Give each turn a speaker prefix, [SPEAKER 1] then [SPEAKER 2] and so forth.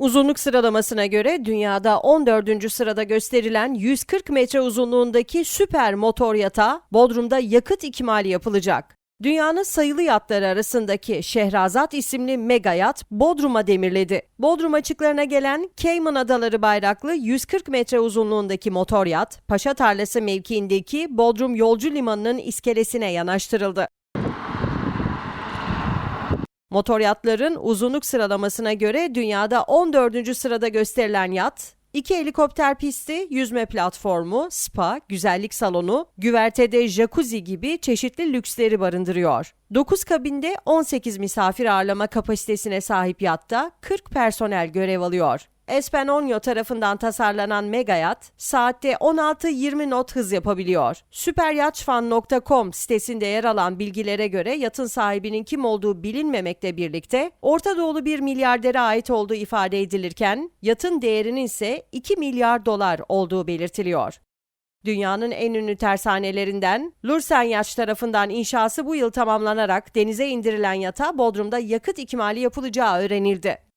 [SPEAKER 1] Uzunluk sıralamasına göre dünyada 14. sırada gösterilen 140 metre uzunluğundaki süper motor yatağı Bodrum'da yakıt ikmali yapılacak. Dünyanın sayılı yatları arasındaki Şehrazat isimli mega yat Bodrum'a demirledi. Bodrum açıklarına gelen Cayman Adaları bayraklı 140 metre uzunluğundaki motor yat, Paşa Tarlası mevkiindeki Bodrum Yolcu Limanı'nın iskelesine yanaştırıldı. Motor yatların uzunluk sıralamasına göre dünyada 14. sırada gösterilen yat, iki helikopter pisti, yüzme platformu, spa, güzellik salonu, güvertede jacuzzi gibi çeşitli lüksleri barındırıyor. 9 kabinde 18 misafir ağırlama kapasitesine sahip yatta 40 personel görev alıyor. Espanolyo tarafından tasarlanan Megayat, saatte 16-20 knot hız yapabiliyor. Süperyatçfan.com sitesinde yer alan bilgilere göre yatın sahibinin kim olduğu bilinmemekle birlikte Orta Doğulu bir milyardere ait olduğu ifade edilirken, yatın değerinin ise 2 milyar dolar olduğu belirtiliyor. Dünyanın en ünlü tersanelerinden Lursen Yacht tarafından inşası bu yıl tamamlanarak denize indirilen yata Bodrum'da yakıt ikmali yapılacağı öğrenildi.